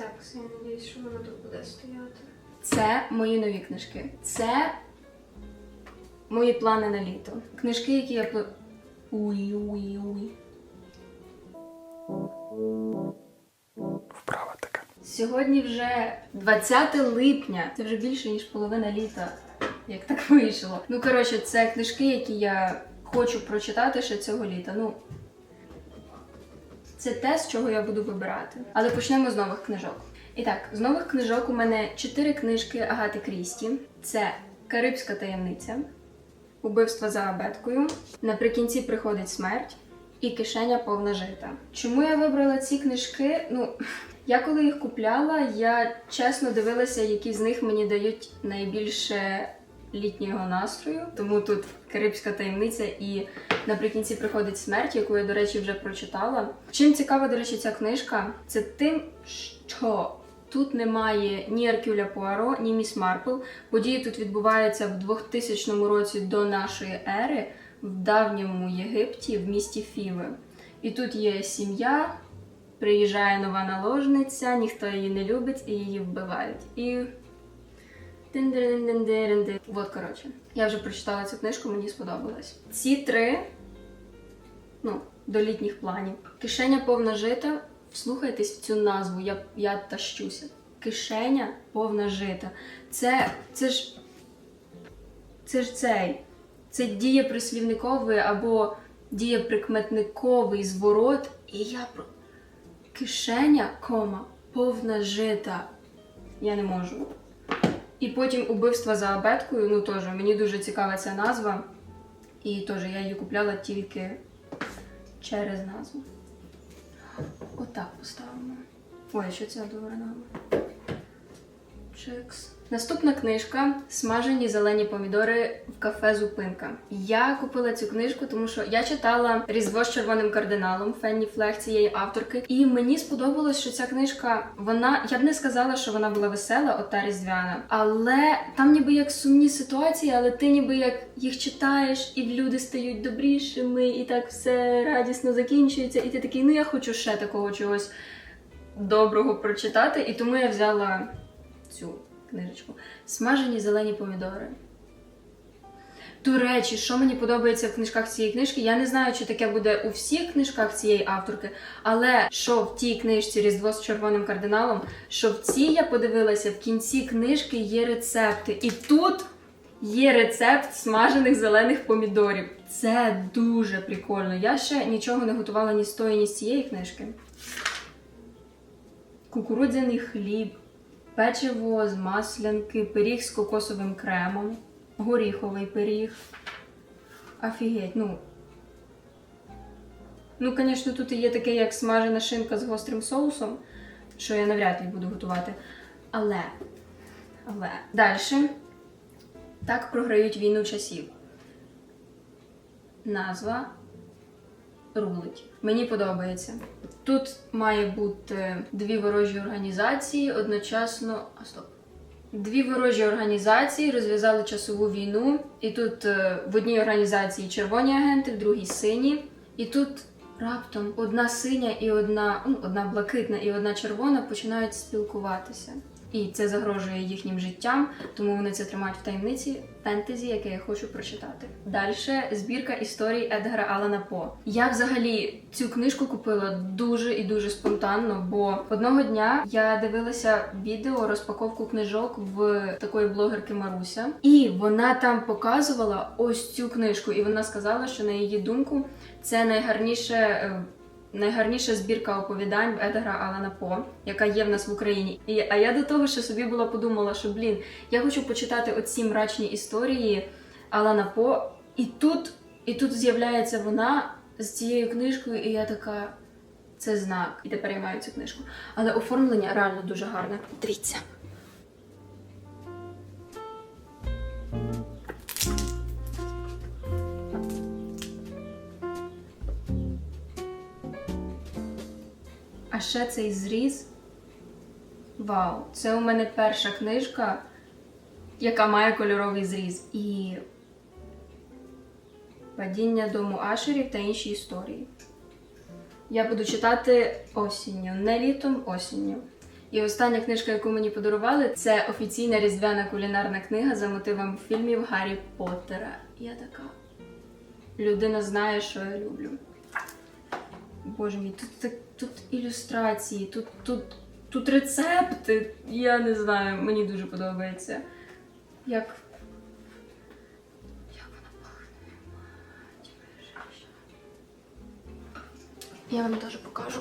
Так, я надіюсь, що воно тут буде стояти. Це мої нові книжки. Це мої плани на літо. Книжки, які я Уй, уй, уй. Вправа така. Сьогодні вже 20 липня. Це вже більше, ніж половина літа. Як так вийшло. Ну, коротше, це книжки, які я хочу прочитати ще цього літа. Ну, це те, з чого я буду вибирати. Але почнемо з нових книжок. І так, з нових книжок у мене чотири книжки Агати Крісті. Це Карибська таємниця, Убивство за абеткою, Наприкінці приходить смерть і Кишеня повна жита. Чому я вибрала ці книжки? Ну, я коли їх купляла, я чесно дивилася, які з них мені дають найбільше літнього настрою. Тому тут Карибська таємниця і наприкінці приходить смерть, яку я, до речі, вже прочитала. Чим цікава, до речі, ця книжка, це тим, що тут немає ні Аркюля Пуаро, ні Міс Марпл. Події тут відбуваються в 2000 році до нашої ери в давньому Єгипті, в місті Фіви. І тут є сім'я, приїжджає нова наложниця, ніхто її не любить і її вбивають. І. От, коротше, я вже прочитала цю книжку, мені сподобалось. Ці три, ну, до літніх планів. Кишеня повна жита. Вслухайтесь в цю назву, я, я тащуся. Кишеня повна жита. Це, це ж. Це ж цей. Це дієприслівниковий або дієприкметниковий зворот. І я про. Кишеня, кома, повна жита. Я не можу. І потім убивство за абеткою, ну теж мені дуже цікава ця назва. І теж я її купляла тільки через назву. Отак поставимо. Ой, що це нагадує? Чекс. Наступна книжка Смажені зелені помідори в кафе Зупинка. Я купила цю книжку, тому що я читала Різдво з червоним кардиналом Фенні Флег цієї авторки. І мені сподобалось, що ця книжка, вона я б не сказала, що вона була весела, от та різдвяна, але там ніби як сумні ситуації, але ти ніби як їх читаєш, і люди стають добрішими, і так все радісно закінчується. І ти такий, ну я хочу ще такого чогось доброго прочитати, і тому я взяла цю книжечку. Смажені зелені помідори. До речі, що мені подобається в книжках цієї книжки, я не знаю, чи таке буде у всіх книжках цієї авторки, але що в тій книжці Різдво з червоним кардиналом, що в цій я подивилася, в кінці книжки є рецепти. І тут є рецепт смажених зелених помідорів. Це дуже прикольно. Я ще нічого не готувала ні з тої, ні з цієї книжки. Кукурудзяний хліб, печиво з маслянки, пиріг з кокосовим кремом, горіховий пиріг. Офігеть, ну. Ну, звісно, тут є таке, як смажена шинка з гострим соусом, що я навряд ли буду готувати. Але. Але. Далі. Так програють війну часів. Назва рулить. Мені подобається. Тут має бути дві ворожі організації одночасно. А стоп. Дві ворожі організації розв'язали часову війну, і тут е, в одній організації червоні агенти, в другій сині. І тут раптом одна синя і одна, ну, одна блакитна і одна червона починають спілкуватися. І це загрожує їхнім життям, тому вони це тримають в таємниці фентезі, яке я хочу прочитати. Далі збірка історій Едгара Алана По. Я взагалі цю книжку купила дуже і дуже спонтанно, бо одного дня я дивилася відео розпаковку книжок в такої блогерки Маруся, і вона там показувала ось цю книжку, і вона сказала, що на її думку це найгарніше. Найгарніша збірка оповідань Едгара Алана По, яка є в нас в Україні. І, а я до того, що собі була подумала, що блін, я хочу почитати оці мрачні історії Алана По, і тут, і тут з'являється вона з цією книжкою, і я така. Це знак. І тепер я маю цю книжку. Але оформлення реально дуже гарне. Дивіться. А ще цей зріз. Вау! Це у мене перша книжка, яка має кольоровий зріз. І Падіння дому Ашерів та інші історії. Я буду читати осінню, не літом, осінню. І остання книжка, яку мені подарували, це офіційна різдвяна кулінарна книга за мотивом фільмів Гаррі Поттера. Я така. Людина знає, що я люблю. Боже мій, тут, тут ілюстрації, тут, тут, тут рецепти. Я не знаю, мені дуже подобається. Як. Як вона пахне. Я вам теж покажу.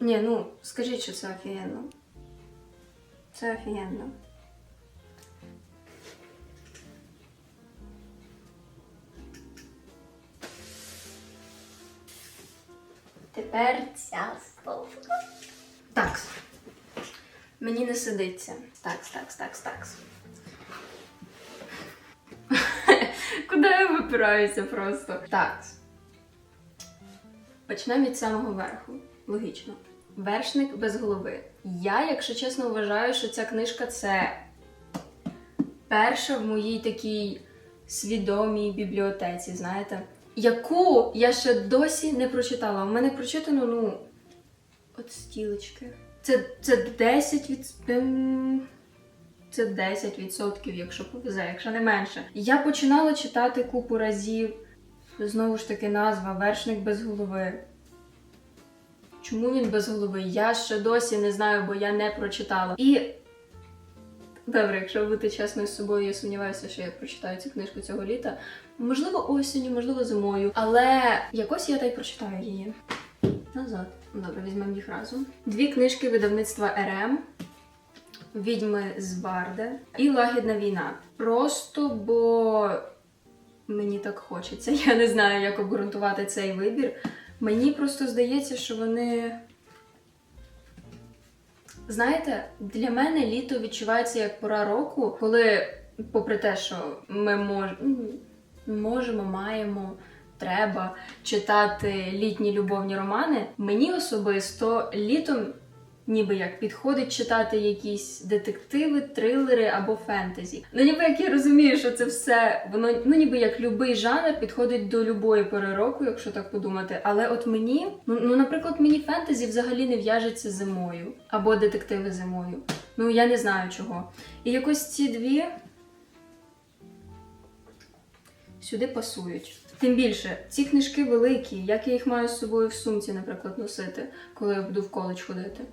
Ні, ну скажіть, що це офігенно. Це офігенно. Тепер ця стовка. Так. Мені не сидиться. Такс, такс, такс, такс. Куди я випираюся просто? Так. Почнемо від самого верху. Логічно. Вершник без голови. Я, якщо чесно, вважаю, що ця книжка це перша в моїй такій свідомій бібліотеці, знаєте, яку я ще досі не прочитала. У мене прочитано, ну, от стілечки. Це, це 10 від... ем, Це 10%, якщо повезе, якщо не менше. Я починала читати купу разів. Знову ж таки, назва Вершник без голови. Чому він без голови? Я ще досі не знаю, бо я не прочитала. І добре, якщо бути чесною з собою, я сумніваюся, що я прочитаю цю книжку цього літа. Можливо, осінню, можливо, зимою. Але якось я та й прочитаю її. Назад. Добре, візьмемо їх разом. Дві книжки видавництва РМ. Відьми з Барде і Лагідна війна. Просто бо мені так хочеться. Я не знаю, як обґрунтувати цей вибір. Мені просто здається, що вони. Знаєте, для мене літо відчувається як пора року, коли, попри те, що ми мож... можемо, маємо, треба читати літні любовні романи, мені особисто літом ніби як підходить читати якісь детективи, трилери або фентезі. Ну ніби як я розумію, що це все воно ну ніби як любий жанр підходить до любої пори року, якщо так подумати. Але от мені, ну, ну наприклад, мені фентезі взагалі не в'яжеться зимою або детективи зимою. Ну я не знаю чого. І якось ці дві сюди пасують. Тим більше, ці книжки великі, як я їх маю з собою в сумці, наприклад, носити, коли я буду в коледж ходити.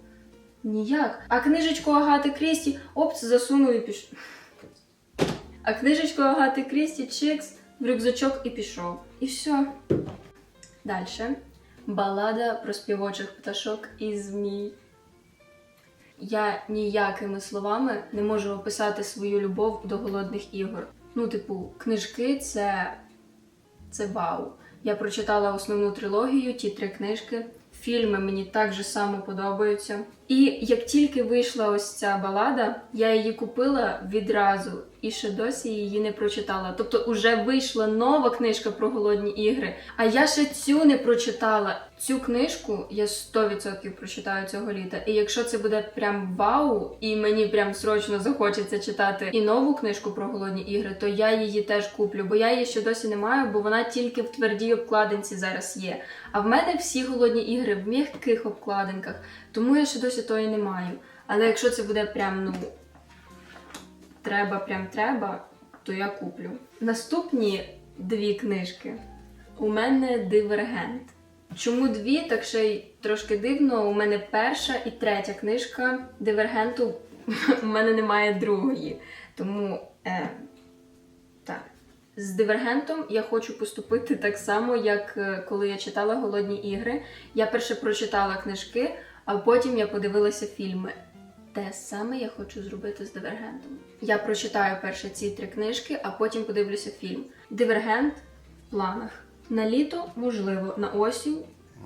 Ніяк. А книжечку Агати Крісті, опс, засунув і пішов. А книжечку Агати Крісті, чикс, в рюкзачок і пішов. І все. Далі. Балада про співочих пташок і змій. Я ніякими словами не можу описати свою любов до голодних ігор. Ну, типу, книжки це. це вау. Я прочитала основну трилогію, ті три книжки. Фільми мені так же само подобаються. І як тільки вийшла ось ця балада, я її купила відразу і ще досі її не прочитала. Тобто, уже вийшла нова книжка про голодні ігри, а я ще цю не прочитала. Цю книжку я 100% прочитаю цього літа. І якщо це буде прям вау, і мені прям срочно захочеться читати і нову книжку про голодні ігри, то я її теж куплю, бо я її ще досі не маю, бо вона тільки в твердій обкладинці зараз є. А в мене всі голодні ігри в м'яких обкладинках, тому я ще досі тої не маю. Але якщо це буде прям, ну треба, прям треба, то я куплю. Наступні дві книжки. У мене дивергент. Чому дві? Так ще й трошки дивно. У мене перша і третя книжка дивергенту у мене немає другої. Тому е, так. З дивергентом я хочу поступити так само, як е, коли я читала Голодні ігри. Я перше прочитала книжки, а потім я подивилася фільми. Те саме я хочу зробити з дивергентом. Я прочитаю перше ці три книжки, а потім подивлюся фільм. Дивергент в планах. На літо, можливо, на осінь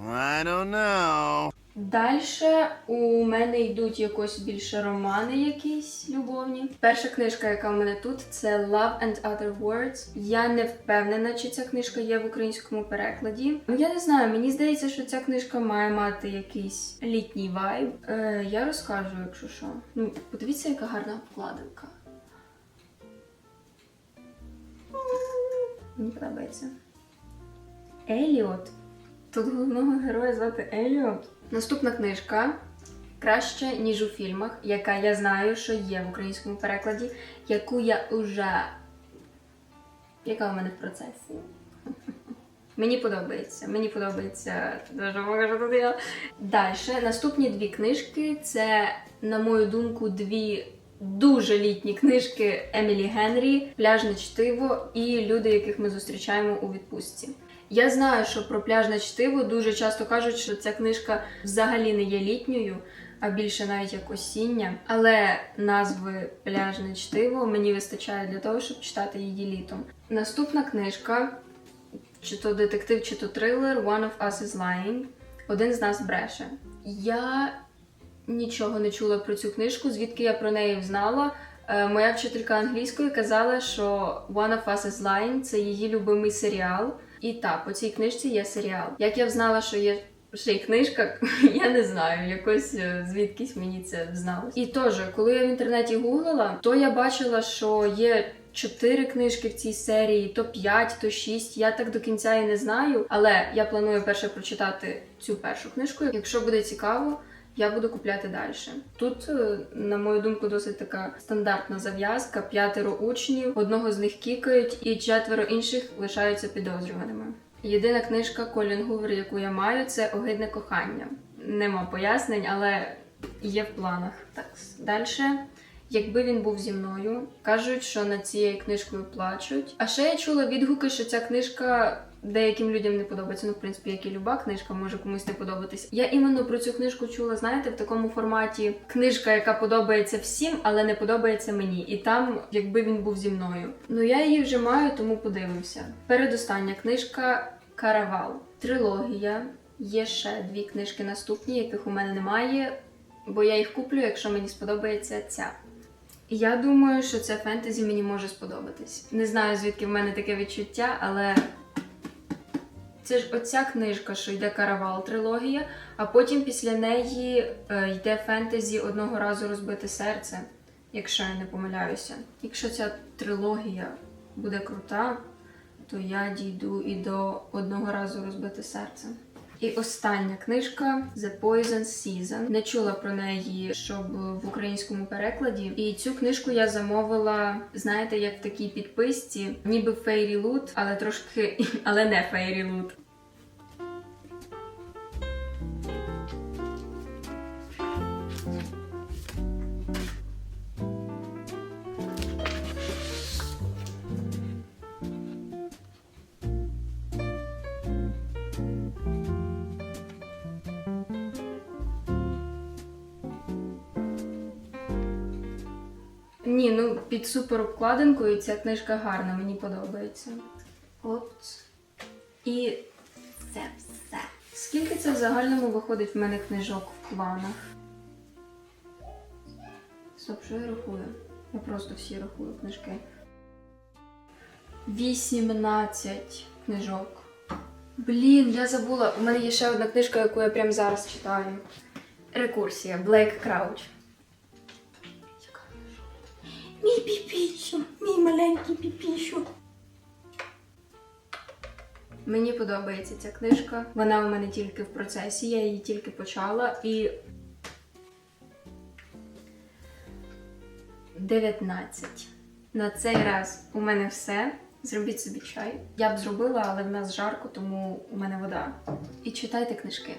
I don't know. Дальше у мене йдуть якось більше романи, якісь любовні. Перша книжка, яка в мене тут, це Love and Other Words. Я не впевнена, чи ця книжка є в українському перекладі. Ну я не знаю, мені здається, що ця книжка має мати якийсь літній вайб. Е, я розкажу, якщо що. Ну, подивіться, яка гарна обкладинка. Мені подобається. Еліот. Тут головного героя звати Еліот. Наступна книжка краще, ніж у фільмах, яка я знаю, що є в українському перекладі, яку я уже. Яка у мене в процесі. Мені подобається. Мені подобається. Дуже багато тут я. Далі. Наступні дві книжки це, на мою думку, дві дуже літні книжки Емілі Генрі, Пляжне чтиво і люди, яких ми зустрічаємо у відпустці. Я знаю, що про пляжне чтиво дуже часто кажуть, що ця книжка взагалі не є літньою, а більше навіть як осіння. Але назви пляжне чтиво мені вистачає для того, щоб читати її літом. Наступна книжка, чи то детектив, чи то трилер One of Us is Lying. Один з нас бреше. Я нічого не чула про цю книжку, звідки я про неї знала. Е, Моя вчителька англійської казала, що One of Us is Lying – це її любимий серіал. І так, по цій книжці є серіал. Як я взнала, що є ще й книжка, я не знаю, якось е, звідкись мені це взналось. І теж, коли я в інтернеті гуглила, то я бачила, що є. Чотири книжки в цій серії, то 5, то 6. Я так до кінця і не знаю. Але я планую перше прочитати цю першу книжку. Якщо буде цікаво, я буду купляти далі. Тут, е, на мою думку, досить така стандартна зав'язка: п'ятеро учнів, одного з них кікають, і четверо інших лишаються підозрюваними. Єдина книжка Колін Гувер, яку я маю, це Огидне кохання. Нема пояснень, але є в планах. Так, далі. Якби він був зі мною, кажуть, що над цією книжкою плачуть. А ще я чула відгуки, що ця книжка деяким людям не подобається. Ну, в принципі, як і люба книжка може комусь не подобатись. Я іменно про цю книжку чула, знаєте, в такому форматі книжка, яка подобається всім, але не подобається мені. І там, якби він був зі мною. Ну я її вже маю, тому подивимося. Передостання книжка Каравал. Трилогія. Є ще дві книжки наступні, яких у мене немає, бо я їх куплю, якщо мені сподобається ця. Я думаю, що це фентезі мені може сподобатись. Не знаю, звідки в мене таке відчуття, але це ж оця книжка, що йде каравал трилогія, а потім після неї е, йде фентезі одного разу розбите серце, якщо я не помиляюся. Якщо ця трилогія буде крута, то я дійду і до одного разу розбите серце. І остання книжка The Poison Season. Не чула про неї, щоб в українському перекладі. І цю книжку я замовила, знаєте, як в такій підписці, ніби Фейрі Лут, але трошки, але не Фейрі Loot. Під супер обкладинкою ця книжка гарна, мені подобається. Опс. І це все. Скільки це в загальному виходить в мене книжок в планах? Стоп, що я рахую? Я просто всі рахую книжки. 18 книжок. Блін, я забула. У мене є ще одна книжка, яку я прямо зараз читаю. Рекурсія Блейк Крауч. Піпішу, мій маленький піпішу. Мені подобається ця книжка. Вона у мене тільки в процесі, я її тільки почала і. 19. На цей раз у мене все. Зробіть собі чай. Я б зробила, але в нас жарко, тому у мене вода. І читайте книжки.